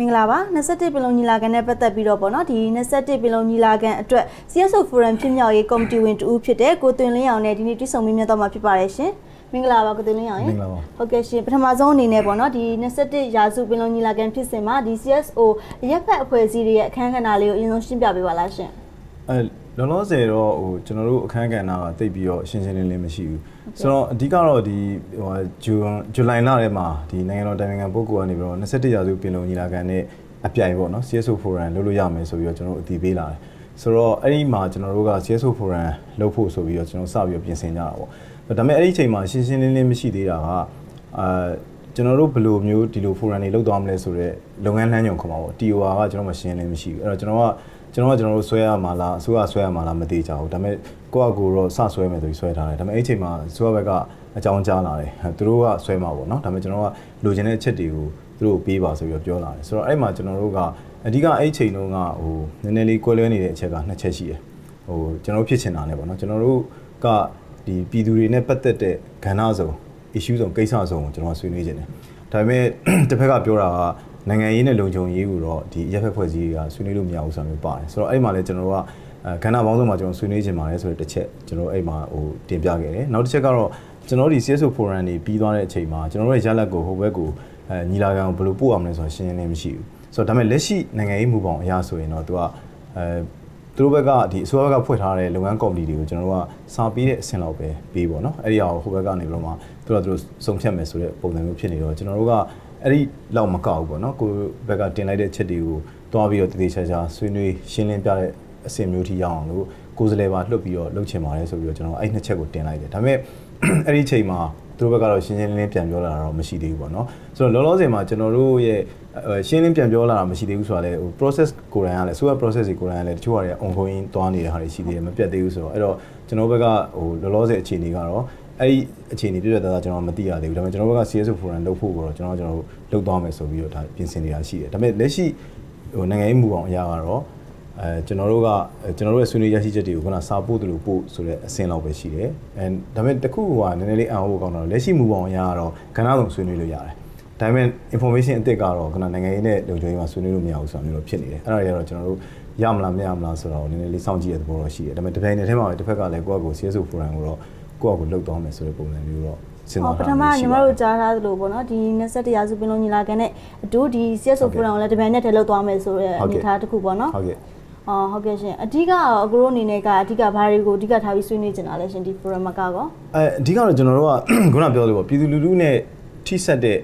မင်္ဂလာပါ21ပင်လုံးညီလာခံနဲ့ပတ်သက်ပြီးတော့ပေါ့နော်ဒီ21ပင်လုံးညီလာခံအတွက် CSO Forum ဖြစ်မြောက်ရေးကော်မတီဝင်တူဖြစ်တဲ့ကိုသွင်လင်းအောင်နဲ့ဒီနေ့တွေ့ဆုံမေးမြန်းတော့မှာဖြစ်ပါတယ်ရှင်မင်္ဂလာပါကိုသွင်လင်းအောင်ရေမင်္ဂလာပါဟုတ်ကဲ့ရှင်ပထမဆုံးအနေနဲ့ပေါ့နော်ဒီ21ရာစုပင်လုံးညီလာခံဖြစ်စဉ်မှာဒီ CSO ရက်ဖက်အဖွဲ့အစည်းတွေရဲ့အခမ်းကဏ္ဍလေးကိုအရင်ဆုံးရှင်းပြပေးပါလားရှင်အဲ လောလောဆယ်တော့ဟိုကျွန်တော်တို့အခန်းကဏ္ဍကတိတ်ပြီးတော့ရှင်းရှင်းလင်းလင်းမရှိဘူးဆိုတော့အဓိကတော့ဒီဟိုဇူဇူလိုင်လထဲမှာဒီနိုင်ငံတော်တိုင်ပင်ခံပုဂ္ဂိုလ်ကနေပြီးတော့21ရာစုပင်လုံညီလာခံနဲ့အပြိုင်ပေါ့နော် CSO Forum လုပ်လို့ရမယ်ဆိုပြီးတော့ကျွန်တော်တို့အတည်ပေးလာတယ်ဆိုတော့အဲ့ဒီမှာကျွန်တော်တို့က CSO Forum လုပ်ဖို့ဆိုပြီးတော့ကျွန်တော်စပြီးတော့ပြင်ဆင်ကြတာပေါ့ဒါပေမဲ့အဲ့ဒီအချိန်မှာရှင်းရှင်းလင်းလင်းမရှိသေးတာကအာကျွန်တော်တို့ဘယ်လိုမျိုးဒီလို forum တွေလုပ်သွားမလဲဆိုတော့လုပ်ငန်းလမ်းညွှန်ခေါ်မှာပေါ့ TOR ကကျွန်တော်မရှင်းလင်းမရှိဘူးအဲ့တော့ကျွန်တော်က ကျွန်တော်ကကျွန်တော်တို့ဆွဲရမှာလားအစိုးရဆွဲရမှာလားမသိကြဘူးဒါပေမဲ့ကိုယ့်အကူတော့စဆွဲမယ်ဆိုပြီးဆွဲထားတယ်ဒါပေမဲ့အဲ့ဒီအချိန်မှာအစိုးရဘက်ကအကြောင်းကြားလာတယ်သူတို့ကဆွဲမှာပေါ့နော်ဒါပေမဲ့ကျွန်တော်ကလိုချင်တဲ့အချက်တွေကိုသူတို့ပေးပါဆိုပြီးတော့ပြောလာတယ်ဆိုတော့အဲ့မှာကျွန်တော်တို့ကအဓိကအဲ့ဒီအချိန်တုန်းကဟိုနည်းနည်းလေးကွဲလွဲနေတဲ့အချက်ကနှစ်ချက်ရှိတယ်ဟိုကျွန်တော်တို့ဖြစ်ချင်တာနဲ့ပေါ့နော်ကျွန်တော်တို့ကဒီပြည်သူတွေနဲ့ပတ်သက်တဲ့ကဏ္ဍစုံ issue စုံကိစ္စစုံကိုကျွန်တော်ဆွေးနွေးခြင်းတယ်ဒါပေမဲ့တစ်ဖက်ကပြောတာက နိုင်ငံရေးနဲ့လုံခြုံရေးကိုတော့ဒီရက်ဖက်ဖွဲ့စည်းတွေကဆွေးနွေးလို့မရဘူးဆိုတာမျိုးပါတယ်ဆိုတော့အဲ့မှာလည်းကျွန်တော်တို့ကအဲကဏ္ဍပေါင်းစုံမှာကျွန်တော်ဆွေးနွေးခြင်းပါတယ်ဆိုတဲ့တစ်ချက်ကျွန်တော်အဲ့မှာဟိုတင်ပြခဲ့တယ်နောက်တစ်ချက်ကတော့ကျွန်တော်ဒီ CSO forum တွေပြီးသွားတဲ့အချိန်မှာကျွန်တော်တို့ရဲ့ရလဒ်ကိုဟိုဘက်ကိုအဲညီလာခံကိုဘယ်လိုပို့အောင်လဲဆိုတာရှင်းရှင်းလင်းမရှိဘူးဆိုတော့ဒါပေမဲ့လက်ရှိနိုင်ငံရေးမူပေါင်းအရာဆိုရင်တော့သူကအဲသူတို့ဘက်ကဒီအစိုးရဘက်ကဖွဲ့ထားတဲ့လုပ်ငန်းကော်မတီတွေကိုကျွန်တော်တို့ကစာပေးတဲ့အဆင့်လောက်ပဲပေးပေါ့နော်အဲ့ဒီအောင်ဟိုဘက်ကနေပြီးတော့မှသူတို့ကသူတို့စုံဖြတ်မယ်ဆိုတဲ့ပုံစံမျိုးဖြစ်နေတော့ကျွန်တော်တို့က အဲ့ဒီလောက်မကောက်ဘူးပေါ့နော်ကိုဘက်ကတင်လိုက်တဲ့ချက်တွေကိုတွားပြီးတော့တည်တည်ချာချာဆွေးနွေးရှင်းလင်းပြတဲ့အဆင့်မျိုးထိရအောင်လို့ကိုယ်စလဲပါလွတ်ပြီးတော့လုပ်ချင်ပါတယ်ဆိုပြီးတော့ကျွန်တော်အဲ့နှစ်ချက်ကိုတင်လိုက်တယ်ဒါပေမဲ့အဲ့ဒီချိန်မှာသူတို့ဘက်ကတော့ရှင်းရှင်းလင်းလင်းပြန်ပြောလာတာတော့မရှိသေးဘူးပေါ့နော်ဆိုတော့လောလောဆယ်မှာကျွန်တော်တို့ရဲ့ရှင်းလင်းပြန်ပြောလာတာမရှိသေးဘူးဆိုတာလေဟို process ကိုယ်တိုင်ကလည်း super process တွေကိုယ်တိုင်ကလည်းတချို့ဟာတွေက ongoing သွားနေတဲ့ဟာတွေရှိသေးတယ်မပြတ်သေးဘူးဆိုတော့အဲ့တော့ကျွန်တော်ဘက်ကဟိုလောလောဆယ်အခြေအနေကတော့ အဲ့ဒီအခြေအနေပြည့်ပြည့်သားသားကျွန်တော်မသိရသေးဘူးဒါပေမဲ့ကျွန်တော်ဘက်က CSO forum လုပ်ဖို့ကတော့ကျွန်တော်ကျွန်တော်လုပ်သွားမယ်ဆိုပြီးတော့ဒါပြင်ဆင်နေတာရှိတယ်ဒါပေမဲ့လက်ရှိဟိုနိုင်ငံရေးမူအောင်အရာကတော့အဲကျွန်တော်တို့ကကျွန်တော်တို့ရဲ့ဆွေးနွေးရရှိချက်တွေကိုခုနစာပို့တယ်လို့ပို့ဆိုတဲ့အဆင့်လောက်ပဲရှိတယ်အဲဒါပေမဲ့တခုကနည်းနည်းလေးအံ့ဩဖို့ကောင်းတော့လက်ရှိမူပေါင်းအရာကတော့ကဏ္ဍဆုံးဆွေးနွေးလို့ရတယ်ဒါပေမဲ့ information အစ်စ်ကတော့ခုနနိုင်ငံရေးနဲ့လုံခြုံရေးမှာဆွေးနွေးလို့မရဘူးဆိုတာမျိုးတော့ဖြစ်နေတယ်အဲ့ဒါတွေကတော့ကျွန်တော်တို့ရမလားမရမလားဆိုတော့နည်းနည်းလေးစောင့်ကြည့်ရတဲ့သဘောတော့ရှိတယ်ဒါပေမဲ့တစ်ပိုင်းတစ်ထဲမှာပဲတစ်ဖက်ကလည်းကိုယ့်အကို CSO forum ကိုတော့ ကိုယ့်အကိုလှုပ်သွားမယ်ဆိုတဲ့ပုံစံမျိုးတော့စဉ်းဟောစားပထားထမတာညီရှိမပါတို့ကြားထားသလိုပေါ့နော်ဒီ21ရာစုပင်လုံးညီလာခံနဲ့အတူဒီ CSO Forum ကိုလည်းတပန်နဲ့ထည့်လောက်သွားမယ်ဆိုတဲ့အနေအထားတစ်ခုပေါ့နော်ဟုတ်ကဲ့အော်ဟုတ်ကဲ့ရှင်အဓိကတော့အကိုတို့အနေနဲ့ကအဓိကဘာတွေကိုအဓိကထားပြီးဆွေးနွေးချင်တာလဲရှင်ဒီ forum ကကောအဲအဓိကတော့ကျွန်တော်တို့ကခုနပြောလို့ပေါ့ပြည်သူလူထုနဲ့ထိဆက်တဲ့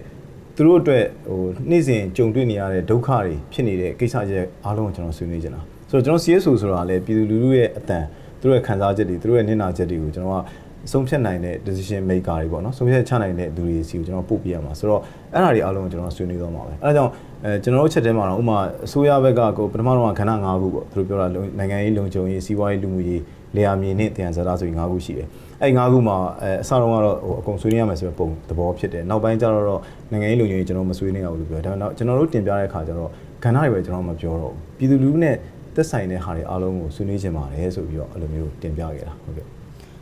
သူတို့အတွက်ဟိုနေ့စဉ်ကြုံတွေ့နေရတဲ့ဒုက္ခတွေဖြစ်နေတဲ့ကိစ္စချက်အားလုံးကိုကျွန်တော်ဆွေးနွေးချင်တာဆိုတော့ကျွန်တော် CSO ဆိုတာလည်းပြည်သူလူထုရဲ့အတန်သူတို့ရဲ့ခံစားချက်တွေသူတို့ရဲ့နစ်နာချက်တွေကိုကျွန်တော်ကအ ဆုံးဖြတ်နိုင်တဲ့ decision maker တွေပေါ့နော်ဆုံးဖြတ်ချနိုင်တဲ့လူတွေစီကိုကျွန်တော်ပို့ပြရမှာဆိုတော့အဲ့ဒါတွေအားလုံးကိုကျွန်တော်ဆွေးနွေးသွားမှာပဲအဲဒါကြောင့်အဲကျွန်တော်တို့ချက်ထဲမှာတော့ဥမာအစိုးရဘက်ကကိုပထမတော့ခဏ၅ခုပေါ့သူတို့ပြောတာနိုင်ငံရေးလုံခြုံရေးစီးပွားရေးလူမှုရေးလေယာမြေနဲ့တရားစရာဆိုပြီး၅ခုရှိတယ်အဲ့၅ခုမှာအဲအစတော့ကတော့ဟိုအကုန်ဆွေးနွေးရမယ်ဆိုတဲ့ပုံသဘောဖြစ်တယ်နောက်ပိုင်းကျတော့နိုင်ငံရေးလုံခြုံရေးကျွန်တော်မဆွေးနွေးရဘူးလို့ပြောတယ်ဒါပေမဲ့ကျွန်တော်တို့တင်ပြတဲ့အခါကျတော့ကဏ္ဍတွေပဲကျွန်တော်မပြောတော့ဘူးပြည်သူလူထုနဲ့သက်ဆိုင်တဲ့ဟာတွေအားလုံးကိုဆွေးနွေးချင်ပါတယ်ဆိုပြီးတော့အဲ့လိုမျိုးတင်ပြခဲ့တာဟုတ်ကဲ့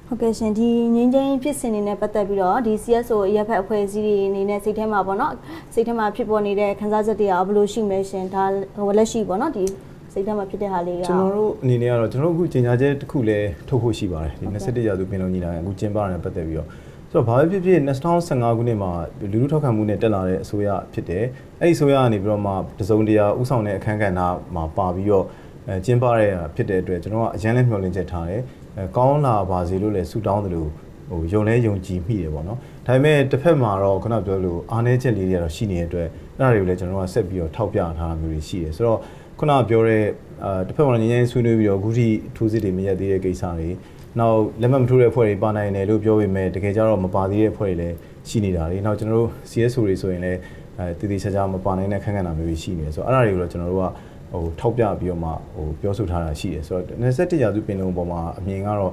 ဟုတ်ကဲ့ရှင်ဒီငင်းချင်းဖြစ်စဉ်တွေနဲ့ပတ်သက်ပြီးတော့ဒီ CSO ရပ်ဖက်အဖွဲ့အစည်းတွေအနေနဲ့စိတ်ထဲမှာပေါ့နော်စိတ်ထဲမှာဖြစ်ပေါ်နေတဲ့ခန်းစားချက်တွေကဘယ်လိုရှိမလဲရှင်ဒါဟိုလက်ရှိပေါ့နော်ဒီစိတ်ထဲမှာဖြစ်တဲ့ဟာလေးကကျွန်တော်တို့အနေနဲ့ကတော့ကျွန်တော်တို့အခုကြေညာချက်တစ်ခုလည်းထုတ်ဖို့ရှိပါတယ်ဒီ21ရာစုပင်လုံညီလာခံအခုကျင်းပရတဲ့ပတ်သက်ပြီးတော့ဆိုတော့ဘာပဲဖြစ်ဖြစ်2015ခုနှစ်မှာလူလူထောက်ခံမှုနဲ့တက်လာတဲ့အစိုးရဖြစ်တယ်အဲ့ဒီအစိုးရကနေပြီးတော့မှတစုံတရာဥဆောင်တဲ့အခမ်းကဏ္ဍမှာပါပြီးတော့အဲကျင်းပရတဲ့ဖြစ်တဲ့အတွက်ကျွန်တော်ကအရန်လည်းမျှော်လင့်ချက်ထားတယ်အဲ ကောင်းလာပါစေလို့လည်းဆုတောင်းတယ်လို့ဟိုယုံလဲယုံကြည်မိတယ်ပေါ့နော်ဒါပေမဲ့တစ်ဖက်မှာတော့ခုနပြောလို့အားနည်းချက်လေးတွေကတော့ရှိနေတဲ့အတွက်အဲ့ဒါတွေကိုလည်းကျွန်တော်ကဆက်ပြီးတော့ထောက်ပြထားတာမျိုးတွေရှိတယ်ဆိုတော့ခုနပြောတဲ့အာတစ်ဖက်မှာငြင်းငြင်းဆွေးနွေးပြီးတော့အခုထိထိုးစစ်တွေမရက်သေးတဲ့ကိစ္စတွေနောက်လက်မှတ်မထိုးတဲ့အဖွဲ့တွေပါနိုင်တယ်လို့ပြောပေမဲ့တကယ်ကြတော့မပါသေးတဲ့အဖွဲ့တွေလည်းရှိနေတာတွေနောက်ကျွန်တော်တို့ CSO တွေဆိုရင်လည်းအဲတည်တည်ချာချာမပါနိုင်တဲ့ခန်းခန်းတာမျိုးတွေရှိနေတယ်ဆိုတော့အဲ့ဒါတွေကိုတော့ကျွန်တော်တို့က ဟိုထောက်ပြပြီးတော့မှဟိုပြောဆိုထားတာရှိတယ်ဆိုတော့21ရာစုပင်လုံပေါ်မှာအမြင်ကတော့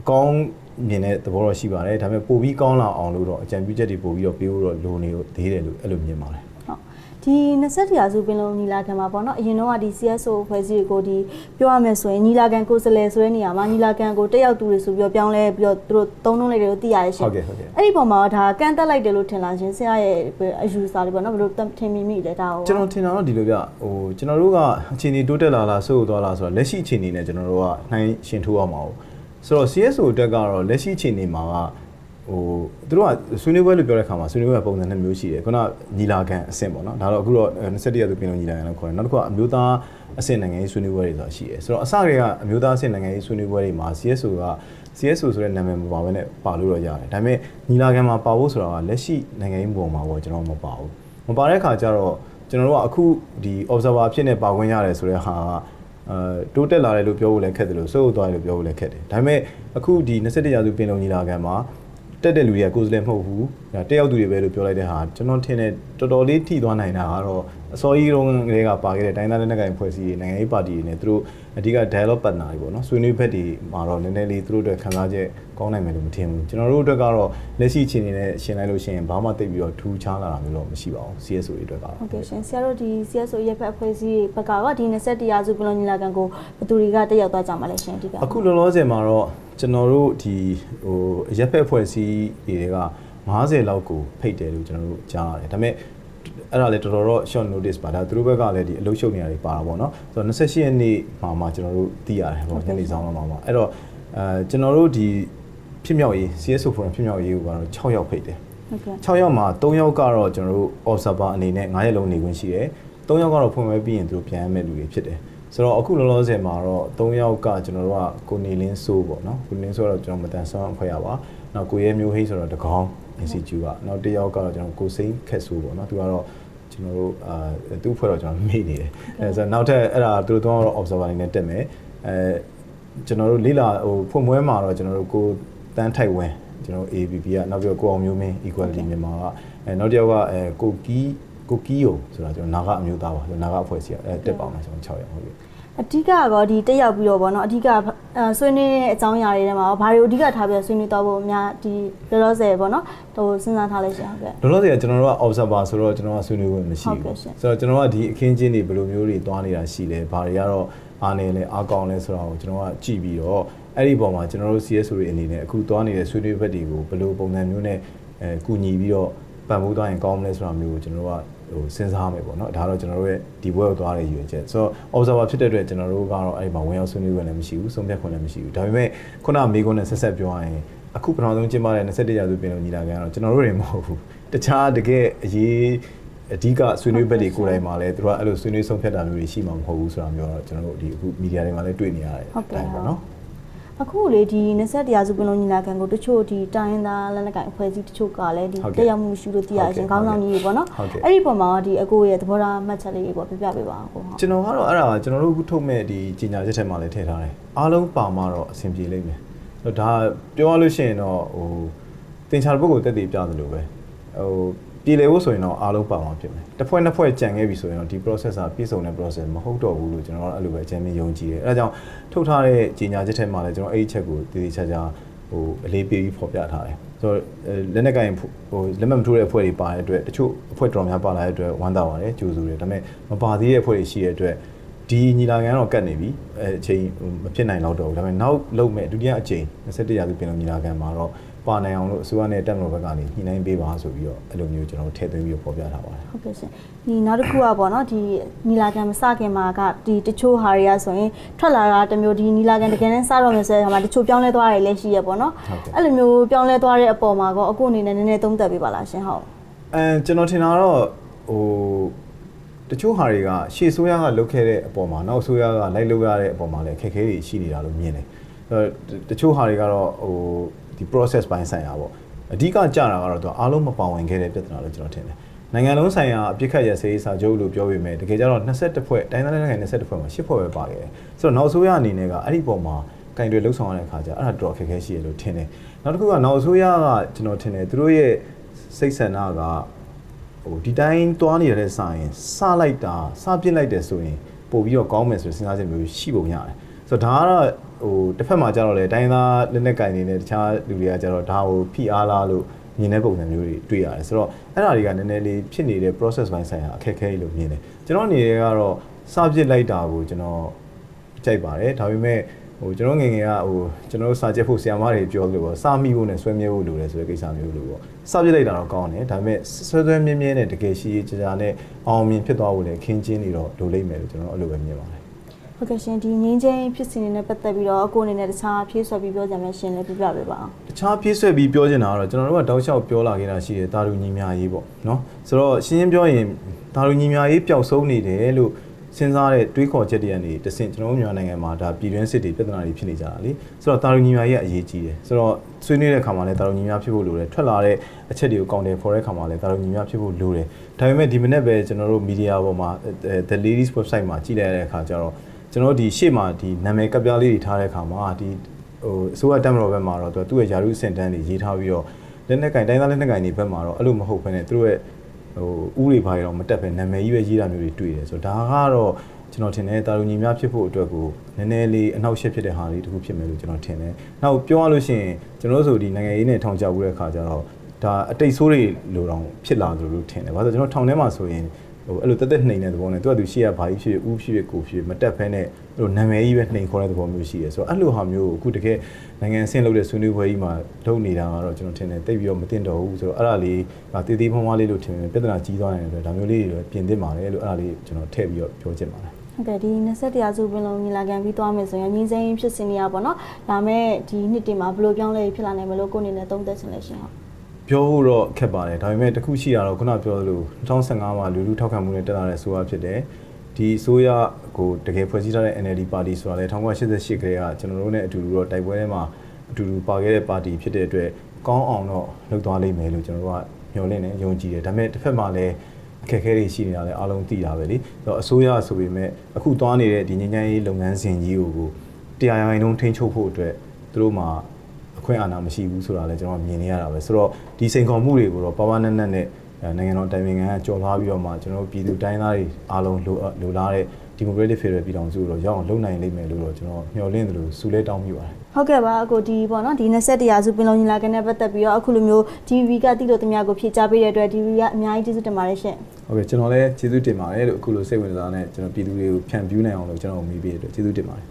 အကောင်းမြင်တဲ့သဘောတော့ရှိပါတယ်ဒါပေမဲ့ပိုပြီးကောင်းလာအောင်လို့တော့အကြံပြုချက်တွေပိုပြီးတော့ပေးဖို့တော့လိုနေသေးတယ်လို့အဲ့လိုမြင်ပါတယ်ဟုတ် ဒဒီ20ရာစုပင်လုံးညီလာခံမှာပေါ့နော်အရင်တော့ကဒီ CSO ဖွဲ့စည်းကိုဒီပြောရမယ်ဆိုရင်ညီလာခံကိုယ်စားလှယ်ဆိုတဲ့နေရာမှာညီလာခံကိုတက်ရောက်သူတွေဆိုပြီးတော့ပြောင်းလဲပြီးတော့သူတို့သုံးနှုန်းလိုက်တယ်လို့သိရတယ်ရှင်ဟုတ်ကဲ့ဟုတ်ကဲ့အဲ့ဒီပုံမှာဒါကန့်တက်လိုက်တယ်လို့ထင်လားရှင်ဆရာရဲ့အယူဆလေးပေါ့နော်ဘယ်လိုထင်မိမိလဲဒါကိုကျွန်တော်ထင်တာတော့ဒီလိုပြဟိုကျွန်တော်တို့ကအခြေအနေတိုးတက်လာလားစိုးသွားလားဆိုတော့လက်ရှိအခြေအနေနဲ့ကျွန်တော်တို့ကနှိုင်းရှင်ထိုးအောင်ပါဘူးဆိုတော့ CSO တက်ကတော့လက်ရှိအခြေအနေမှာက ဟိုသူတို့ကဆွေးနွေးပွဲလို့ပြောတဲ့ခါမှာဆွေးနွေးပွဲပုံစံနှစ်မျိုးရှိတယ်ခုနညီလာခံအဆင့်ပေါ့နော်ဒါတော့အခုတော့21ရာစုပြည်လုံးညီလာခံလို့ခေါ်တယ်နောက်တစ်ခုကအမျိုးသားအဆင့်နိုင်ငံရေးဆွေးနွေးပွဲတွေဆိုတာရှိတယ်ဆိုတော့အစတွေကအမျိုးသားအဆင့်နိုင်ငံရေးဆွေးနွေးပွဲတွေမှာ CSO က CSO ဆိုတဲ့နာမည်မပါဘဲနဲ့ပါလို့တော့ရတယ်ဒါပေမဲ့ညီလာခံမှာပါဖို့ဆိုတာကလက်ရှိနိုင်ငံရေးပုံမှာပေါ့ကျွန်တော်မပါဘူးမပါတဲ့ခါကျတော့ကျွန်တော်တို့ကအခုဒီ observer အဖြစ်နဲ့ပါဝင်ရတယ်ဆိုတဲ့ဟာကအဲတိုးတက်လာတယ်လို့ပြောဖို့လည်းခက်တယ်လို့စိုးရိမ်သွားတယ်လို့ပြောဖို့လည်းခက်တယ်ဒါပေမဲ့အခုဒီ21ရာစုပင်လုံညီလာခံမှာ တက်တဲ့လူတွေကကိုယ်စားလှယ်မဟုတ်ဘူးဒါတက်ရောက်သူတွေပဲလို့ပြောလိုက်တဲ့ဟာကျွန်တော်ထင်တယ်တော်တော်လေးထိသွားနိုင်တာကတော့အစောကြီးတုန်းကလေးကပါခဲ့တဲ့တိုင်းသားလက်နက်ကိုင်ဖွဲ့စည်းရေးနိုင်ငံရေးပါတီတွေနဲ့သူတို့အဓိက dialogue partner တွေပေါ့နော်ဆွေးနွေးဘက်တွေမှာတော့နည်းနည်းလေးသူတို့အတွက်ခံစားချက်ကောင်းနိုင်မယ်လို့မထင်ဘူးကျွန်တော်တို့အတွက်ကတော့လက်ရှိအခြေအနေနဲ့ရှင်းလိုက်လို့ရှိရင်ဘာမှသိပ်ပြီးတော့ထူးခြားလာတာမျိုးတော့မရှိပါဘူး CSO တွေအတွက်ကတော့ဟုတ်ကဲ့ရှင်ဆရာတို့ဒီ CSO ရက်ဖက်အဖွဲ့အစည်းဘက်ကတော့ဒီ21ရာစုပင်လုံညီလာခံကိုဘယ်သူတွေကတက်ရောက်သွားကြမှာလဲရှင်အဓိကအခုလောလောဆယ်မှာတော့ ကျွန်တော်တို့ဒီဟိုရက်ဖက်ဖွဲ့စည်းတွေက90လောက်ကိုဖိတ်တယ်လို့ကျွန်တော်တို့ကြားရတယ်ဒါပေမဲ့အဲ့ဒါလည်းတော်တော်တော့ short notice ပါဒါသူတို့ဘက်ကလည်းဒီအလုပ်ရှုပ်နေရတယ်ပါတာပေါ့နော်ဆိုတော့28ရက်နေ့မှာမှကျွန်တော်တို့သိရတယ်ပေါ့ညနေဆောင်လောက်မှာမှာအဲ့တော့အဲကျွန်တော်တို့ဒီဖြစ်မြောက်ရေး CSO forum ဖြစ်မြောက်ရေးကိုကတော့6ယောက်ဖိတ်တယ်ဟုတ်ကဲ့6ယောက်မှာ3ယောက်ကတော့ကျွန်တော်တို့ observer အနေနဲ့9ရက်လုံးနေခွင့်ရှိတယ်3ယောက်ကတော့ဖွင့်ပွဲပြီးရင်သူတို့ပြန်ရမယ့်လူတွေဖြစ်တယ် ဆိုတော့အခုလောလောဆယ်မှာတော့3ယောက်ကကျွန်တော်တို့ကကိုနေလင်းစိုးပေါ့နော်ကိုနေလင်းစိုးကတော့ကျွန်တော်မတန်ဆွမ်းအဖွဲ့ရပါနောက်ကိုရဲမျိုးဟိတ်ဆိုတော့တကောင်း institute ကနောက်တစ်ယောက်ကတော့ကျွန်တော်ကိုစိမ့်ခက်ဆိုးပေါ့နော်သူကတော့ကျွန်တော်တို့အာသူ့အဖွဲ့တော့ကျွန်တော်မေ့နေတယ်အဲဆိုတော့နောက်ထပ်အဲ့ဒါသူတို့တော့ observer အနေနဲ့တက်မယ်အဲကျွန်တော်တို့လေးလာဟိုဖွင့်ပွဲမှာတော့ကျွန်တော်တို့ကိုတန်းထိုက်ဝင်းကျွန်တော် ABB ကနောက်ပြီးတော့ကိုအောင်မျိုးမင်း equality မြန်မာကအဲနောက်တစ်ယောက်ကအဲကိုကီး ကိုကီးယိုဆိုတာကျွန်တော်နာဂအမျိုးသားပါကျွန်တော်နာဂအဖွဲ့အစည်းကအဲတက်ပါမယ်ကျွန်တော်6ရက်ဟုတ်ပြီအဓိကကတော့ဒီတက်ရောက်ပြီးတော့ဗောနော်အဓိကအဲဆွေးနွေးတဲ့အကြောင်းအရာတွေထဲမှာဘာတွေကိုအဓိကထားပြီးတော့ဆွေးနွေးတော့ဖို့အများဒီလောလောဆယ်ဗောနော်ဟိုစဉ်းစားထားလိုက်ရှင်ဟုတ်ကဲ့လောလောဆယ်ကကျွန်တော်တို့က observer ဆိုတော့ကျွန်တော်ကဆွေးနွေးခွင့်မရှိဟုတ်ကဲ့ဘူးရှင်ဆိုတော့ကျွန်တော်ကဒီအခင်းချင်းတွေဘယ်လိုမျိုးတွေတွားနေတာရှိလဲဘာတွေကတော့အားနေလဲအားကောင်းလဲဆိုတာကိုကျွန်တော်ကကြည့်ပြီးတော့အဲ့ဒီပုံမှာကျွန်တော်တို့ CSO တွေအနေနဲ့အခုတွားနေတဲ့ဆွေးနွေးဘက်တွေကိုဘယ်လိုပုံစံမျိုးနဲ့အဲကူညီပြီးတော့ပံ့ပိုးသွားရင်ကောင်းမလဲဆိုတာမျိုးကိုကျွန်တော်တို့က ဟိုစဉ်းစားမယ်ပေါ့နော်ဒါတော့ကျွန်တော်တို့ရဲ့ဒီဘွဲကိုသွားတဲ့ရည်ရွယ်ချက်ဆိုတော့ observer ဖြစ်တဲ့အတွက်ကျွန်တော်တို့ကတော့အဲ့ဒီမှာဝင်ရောက်ဆွေးနွေးခွင့်လည်းမရှိဘူးဆုံးဖြတ်ခွင့်လည်းမရှိဘူးဒါပေမဲ့ခုနမေကွန်းနဲ့ဆက်ဆက်ပြောရရင်အခုပထမဆုံးကျင်းပတဲ့21ရာစုပင်လုံညီလာခံကတော့ကျွန်တော်တို့တွေမဟုတ်ဘူးတခြားတကယ်အရေးအဓိကဆွေးနွေးဘက်တွေကိုယ်တိုင်မှာလည်းသူတို့ကအဲ့လိုဆွေးနွေးဆုံးဖြတ်တာမျိုးတွေရှိမှာမဟုတ်ဘူးဆိုတာမျိုးတော့ကျွန်တော်တို့ဒီအခုမီဒီယာတွေမှာလည်းတွေ့နေရတယ်ဟုတ်ကဲ့ပေါ့နော် အခုလေဒီ21ရာစုပင်လုံညီလာခံကိုတချို့ဒီတိုင်းရင်းသားလက်နက်ကိုင်အဖွဲ့အစည်းတချို့ကလည်းဒီဟုတ်ကဲ့တက်ရောက်မှုမရှိလို့သိရရှင်ဟုတ်ကဲ့ခေါင်းဆောင်ကြီးတွေပေါ့နော်ဟုတ်ကဲ့အဲ့ဒီပုံမှာဒီအကိုရဲ့သဘောထားမှတ်ချက်လေးတွေပေါ့ပြပြပေးပါအောင်ကိုဟုတ်ကျွန်တော်ကတော့အဲ့ဒါကကျွန်တော်တို့အခုထုတ်မဲ့ဒီကြီးညာချက်ထဲမှာလည်းထည့်ထားတယ်အားလုံးပါမှတော့အဆင်ပြေလိမ့်မယ်ဆိုတော့ဒါပြောရလို့ရှိရင်တော့ဟိုတင်ချာတဲ့ပုဂ္ဂိုလ်တက်တည်ပြသလိုပဲဟို ပြည်လေဖို့ဆိုရင်တော့အားလုံးပါမှဖြစ်မယ်တစ်ဖွဲ့နှစ်ဖွဲ့ကြံခဲ့ပြီဆိုရင်တော့ဒီ process ကပြည့်စုံတဲ့ process မဟုတ်တော့ဘူးလို့ကျွန်တော်ကအဲ့လိုပဲအကြံပေးယုံကြည်တယ်အဲဒါကြောင့်ထုတ်ထားတဲ့ကြီးညာချက်ထဲမှာလည်းကျွန်တော်အဲ့ဒီချက်ကိုတည်တည်ချာချာဟိုအလေးပေးပြီးဖော်ပြထားတယ်ဆိုတော့အဲလက်နက်ကင်ဟိုလက်မှတ်မထိုးတဲ့အဖွဲ့တွေပါတဲ့အတွက်တချို့အဖွဲ့တော်များပါလာတဲ့အတွက်ဝမ်းသာပါတယ်ကြိုးဆိုတယ်ဒါပေမဲ့မပါသေးတဲ့အဖွဲ့တွေရှိတဲ့အတွက်ဒီညီလာခံကတော့ကတ်နေပြီအဲအချိန်မဖြစ်နိုင်တော့တော့ဘူးဒါပေမဲ့နောက်လုံမဲ့ဒုတိယအချိန်21ရာစုပင်လုံညီလာခံမှာတော့ ပါနိုင်အောင်လို့အစိုးရနဲ့တက်မလို့ဘက်ကနေညှိနှိုင်းပေးပါဆိုပြီးတော့အဲ့လိုမျိုးကျွန်တော်တို့ထည့်သွင်းပြီးတော့ဖော်ပြထားပါတယ်ဟုတ်ကဲ့ရှင်ဒီနောက်တစ်ခုကပေါ့နော်ဒီနီလာကန်မစခင်မှာကဒီတချို့ဟာတွေကဆိုရင်ထွက်လာတာတစ်မျိုးဒီနီလာကန်တကယ်တမ်းစတော့မယ်ဆိုတဲ့ဟာမှာတချို့ပြောင်းလဲသွားတယ်လည်းရှိရပေါ့နော်ဟုတ်ကဲ့အဲ့လိုမျိုးပြောင်းလဲသွားတဲ့အပေါ်မှာကောအခုအနေနဲ့နည်းနည်းသုံးသပ်ပေးပါလားရှင်ဟုတ်အဲကျွန်တော်ထင်တာတော့ဟိုတချို့ဟာတွေကရှေ့ဆိုးရကလုတ်ခဲ့တဲ့အပေါ်မှာနောက်ဆိုးရကလိုက်လုတ်ရတဲ့အပေါ်မှာလည်းခက်ခဲတွေရှိနေတာလို့မြင်တယ်အဲတော့တချို့ဟာတွေကတော့ဟို ဒီ process ပိုင်းဆိုင်ရာပေါ့အဓိကကြတာကတော့သူကအားလုံးမပါဝင်ခဲ့တဲ့ပြဿနာလို့ကျွန်တော်ထင်တယ်နိုင်ငံလုံးဆိုင်ရာအပြစ်ခတ်ရစေးစာချုပ်လို့ပြောပေမဲ့တကယ်ကြတော့22ဖွဲ့တိုင်းသားနိုင်ငံ22ဖွဲ့မှာ10ဖွဲ့ပဲပါခဲ့တယ်ဆိုတော့နောက်ဆိုးရအနေနဲ့ကအဲ့ဒီပုံမှာကင်တွေလှုပ်ဆောင်ရတဲ့အခါကျအဲ့ဒါတော့အခက်အခဲရှိရလို့ထင်တယ်နောက်တစ်ခုကနောက်ဆိုးရကကျွန်တော်ထင်တယ်သူတို့ရဲ့စိတ်ဆန္ဒကဟိုဒီတိုင်းသွားနေရတဲ့စာရင်စလိုက်တာစပြစ်လိုက်တယ်ဆိုရင်ပို့ပြီးတော့ကောင်းမယ်ဆိုတဲ့စဉ်းစားချက်မျိုးရှိပုံရတယ်ဆိုတော့ဒါကတော့ ဟိုတစ်ဖက်မှာကျတော့လေတိုင်းသားလက်နက်ကင်နေနဲ့တခြားလူတွေကကျတော့ဒါကိုဖိအားလားလို့မြင်တဲ့ပုံစံမျိုးတွေတွေ့ရတယ်ဆိုတော့အဲ့ဒါတွေကနည်းနည်းလေးဖြစ်နေတဲ့ process ပိုင်းဆိုင်ရာအခက်အခဲတွေလို့မြင်တယ်ကျွန်တော်အနေနဲ့ကတော့စပစ်လိုက်တာကိုကျွန်တော်ကြိုက်ပါတယ်ဒါပေမဲ့ဟိုကျွန်တော်ငယ်ငယ်ကဟိုကျွန်တော်တို့စာကြက်ဖို့ဆရာမတွေပြောလို့ပေါ့စာမိဖို့နဲ့ဆွဲမြဲဖို့လိုတယ်ဆိုတဲ့ကိစ္စမျိုးလို့ပေါ့စပစ်လိုက်တာတော့ကောင်းတယ်ဒါပေမဲ့ဆွဲဆွဲမြဲမြဲနဲ့တကယ်ရှိရေးကြကြနဲ့အောင်မြင်ဖြစ်သွားဖို့လည်းခင်းချင်းနေတော့လိုလိမ့်မယ်လို့ကျွန်တော်အဲ့လိုပဲမြင်ပါတယ် ဟုတ်ကဲ့ရှင်ဒီငင်းချင်းဖြစ်စဉ်တွေနဲ့ပတ်သက်ပြီးတော့အခုအနေနဲ့တခြားဖြည့်ဆွက်ပြီးပြောကြမယ်ရှင်လည်းပြပြပေးပါအောင်တခြားပြည့်ဆွဲပြီးပြောချင်တာကတော့ကျွန်တော်တို့ကတောက်လျှောက်ပြောလာခဲ့တာရှိတယ်တာလူညီမြရေးပေါ့နော်ဆိုတော့ရှင်းရှင်းပြောရင်တာလူညီမြရေးပျောက်ဆုံးနေတယ်လို့စဉ်းစားတဲ့တွေးခေါ်ချက်တွေကနေတဆင့်ကျွန်တော်တို့မြန်မာနိုင်ငံမှာဒါပြည်တွင်းစစ်တွေပြဿနာတွေဖြစ်နေကြတာလေဆိုတော့တာလူညီမြရေးကအရေးကြီးတယ်ဆိုတော့ဆွေးနွေးတဲ့ခါမှာလည်းတာလူညီမြဖြစ်ဖို့လိုတယ်ထွက်လာတဲ့အချက်တွေကိုကောင်းတယ်ဖော်တဲ့ခါမှာလည်းတာလူညီမြဖြစ်ဖို့လိုတယ်ဒါပေမဲ့ဒီမနေ့ပဲကျွန်တော်တို့မီဒီယာပေါ်မှာအဲ The Ladies website မှာကြည့်လိုက်ရတဲ့အခါကျတော့ ကျွန်တော်တို့ဒီရှေ့မှာဒီနာမည်ကပ်ပြားလေးတွေထားတဲ့အခါမှာဒီဟိုအစိုးရတက်မတော်ဘက်မှာတော့သူကသူ့ရဲ့ယာရုစင်တန်းတွေရေးထားပြီးတော့လက်နက်ကင်တိုင်းသားလက်နက်ကင်တွေဘက်မှာတော့အဲ့လိုမဟုတ်ဘဲနဲ့သူတို့ရဲ့ဟိုဥတွေဘာတွေတော့မတက်ပဲနာမည်ကြီးပဲရေးတာမျိုးတွေတွေ့တယ်ဆိုတော့ဒါကတော့ကျွန်တော်ထင်တယ်တာလူညီများဖြစ်ဖို့အတွက်ကိုနည်းနည်းလေးအနောက်ရှက်ဖြစ်တဲ့ဟာလေးတခုဖြစ်မယ်လို့ကျွန်တော်ထင်တယ်။နောက်ပြောရလို့ရှိရင်ကျွန်တော်တို့ဆိုဒီနိုင်ငံရေးနဲ့ထောင်ချဘူးတဲ့ခါကျတော့ဒါအတိတ်ဆိုးတွေလိုတော့ဖြစ်လာတယ်လို့ထင်တယ်။ဘာလို့လဲဆိုတော့ကျွန်တော်ထောင်ထဲမှာဆိုရင် ဟိုအဲ့လိုတက်တက်နှိမ်တဲ့သဘောနဲ့သူကသူရှေ့ကဘာကြီးဖြစ်ဥဖြစ်ကိုဖြစ်မတက်ဖဲနဲ့အဲ့လိုနာမည်ကြီးပဲနှိမ်ခေါ်တဲ့သဘောမျိုးရှိတယ်ဆိုတော့အဲ့လိုဟာမျိုးကိုအခုတကယ်နိုင်ငံအဆင့်လုပ်တဲ့ဆွေးနွေးပွဲကြီးမှာလုပ်နေတာကတော့ကျွန်တော်ထင်တယ်တိတ်ပြီးတော့မတင်တော့ဘူးဆိုတော့အဲ့ဒါလေးကတည်တည်ဖွားဖွားလေးလို့ထင်တယ်ပြဿနာကြီးသွားနိုင်တယ်ဆိုတော့ဒါမျိုးလေးတွေတော့ပြင်သင့်ပါတယ်လို့အဲ့ဒါလေးကျွန်တော်ထည့်ပြီးတော့ပြောချင်ပါတယ်ဟုတ်ကဲ့ဒီ21ရာစုပင်လုံးညီလာခံပြီးသွားမယ်ဆိုရင်ငင်းချင်းဖြစ်စဉ်တွေကပေါ့နော်ဒါမဲ့ဒီနှစ်တင်မှာဘယ်လိုပြောင်းလဲဖြစ်လာနိုင်မလို့ကိုယ်အနေနဲ့သုံးသပ်ချင်လဲရှင်ဟုတ် ပြောဖို့တော့ခက်ပါတယ်ဒါပေမဲ့တစ်ခုရှိတာတော့ခုနပြောသလို2015မှာလူလူထောက်ခံမှုနဲ့တက်လာတဲ့ဆိုရဖြစ်တယ်ဒီအစိုးရကိုတကယ်ဖွဲ့စည်းထားတဲ့ NLD ပါတီဆိုတာလေ1988ခရဲကကျွန်တော်တို့နဲ့အတူတူတော့တိုက်ပွဲထဲမှာအတူတူပါခဲ့တဲ့ပါတီဖြစ်တဲ့အတွက်ကောင်းအောင်တော့လုပ်သွားလိမ့်မယ်လို့ကျွန်တော်တို့ကမျှော်လင့်နေယုံကြည်တယ်ဒါပေမဲ့တစ်ဖက်မှာလည်းအခက်အခဲတွေရှိနေတာလည်းအားလုံးသိတာပဲလေဆိုတော့အစိုးရဆိုပေမဲ့အခုသွားနေတဲ့ဒီငញ្ញမ်းရေးလုပ်ငန်းစဉ်ကြီးကိုတရားရိုင်နှုန်းထိန်းချုပ်ဖို့အတွက်သူတို့မှာအ ခွင့်အာဏာမရှိဘူးဆိုတာလည်းကျွန်တော်မြင်နေရတာပဲဆိုတော့ဒီစိန်ခေါ်မှုတွေကိုတော့ပါပါနက်နက်နဲ့အဲနိုင်ငံတော်တိုင်ပင်ခံကကြော်လွှားပြီးတော့မှကျွန်တော်တို့ပြည်သူတိုင်းသားတွေအားလုံးလိုလိုလားတဲ့ Democratic Federal ပြည်ထောင်စုကိုတော့ရောက်အောင်လုပ်နိုင်လိမ့်မယ်လို့တော့ကျွန်တော်မျှော်လင့်တယ်လို့စူလဲတောင်းမိပါတယ်ဟုတ်ကဲ့ပါအခုဒီပေါ့နော်ဒီ21ရာစုပင်လုံးညီလာခံနဲ့ပတ်သက်ပြီးတော့အခုလိုမျိုး DV ကတိလို့တမရကိုဖြည့်ချပေးတဲ့အတွက် DV ကအများကြီးကျေးဇူးတင်ပါတယ်ရှင်ဟုတ်ကဲ့ကျွန်တော်လည်းကျေးဇူးတင်ပါတယ်လို့အခုလိုစိတ်ဝင်စားတဲ့ကျွန်တော်ပြည်သူတွေကိုဖြန့်ဖြူးနိုင်အောင်လို့ကျွန်တော်မေးပေးတဲ့အတွက်ကျေးဇူးတင်ပါတယ်